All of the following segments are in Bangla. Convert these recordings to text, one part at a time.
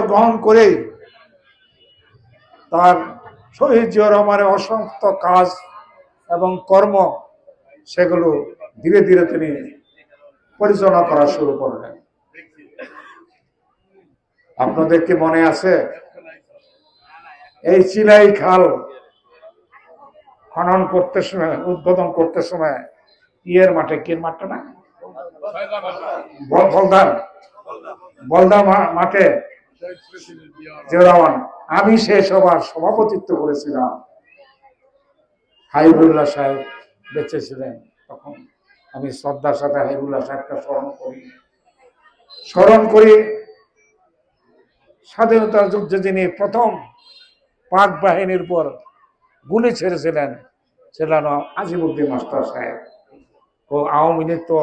গ্রহণ করে তার শহীদ জিয়া রহমানের অসংখ্য কাজ এবং কর্ম সেগুলো ধীরে ধীরে তিনি পরিচালনা করা শুরু করলেন। আপনাদের কি মনে আছে? এই চিলাই খাল খনন করতে সময়, উদ্বোধন করতে সময় ইয়ের মাঠে কির মাঠটা না? বল- বলদান বলদা মাঠে আমি সে সভার সভাপতিত্ব করেছিলাম। হাইবুল্লাহ সাহেব বেঁচে ছিলেন তখন। আমি শ্রদ্ধার সাথে হাইবুল্লাহ সাহেবকে স্মরণ করি। স্মরণ করি স্বাধীনতার যুদ্ধে যিনি প্রথম পাক বাহিনীর উপর গুলি ছেড়েছিলেন ছিলেন আজিমুদ্দিন মাস্টার সাহেব। ও আওয়ামী লীগ তো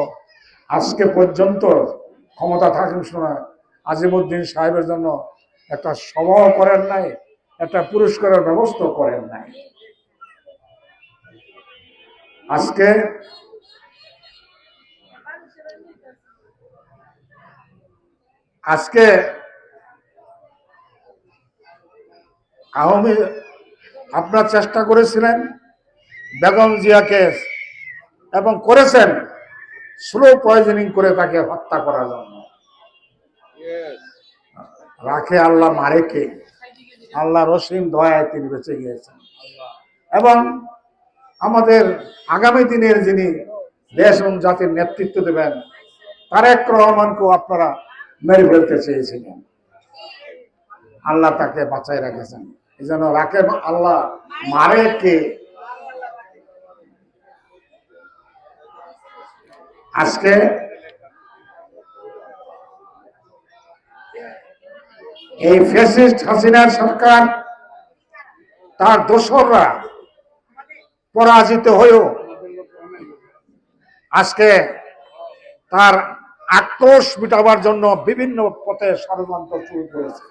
আজকে পর্যন্ত ক্ষমতা থাকার সময় আজিমুদ্দিন সাহেবের জন্য একটা সভাও করেন নাই, একটা পুরস্কারের ব্যবস্থা করেন নাই। আজকে আজকে আওয়ামী আপনার চেষ্টা করেছিলেন বেগম জিয়াকে এবং করেছেন, স্লো পয়জনিং করে তাকে হত্যা করার জন্য। রাখে আল্লাহ মারে কে? আল্লাহ রসিম দয়ায় তিনি বেঁচে গিয়েছেন। এবং আমাদের আগামী দিনের যিনি দেশ এবং জাতির নেতৃত্ব দেবেন, তারেক রহমানকেও আপনারা মেরে ফেলতে চেয়েছিলেন। আল্লাহ তাকে বাঁচাই রেখেছেন। এই জন্য রাখে আল্লাহ মারে কে? আজকে এই ফ্যাসিস্ট হাসিনার সরকার, তার দোসররা পরাজিত হয়েও আজকে তার আক্রোশ মিটাবার জন্য বিভিন্ন পথে ষড়যন্ত্র শুরু করেছে।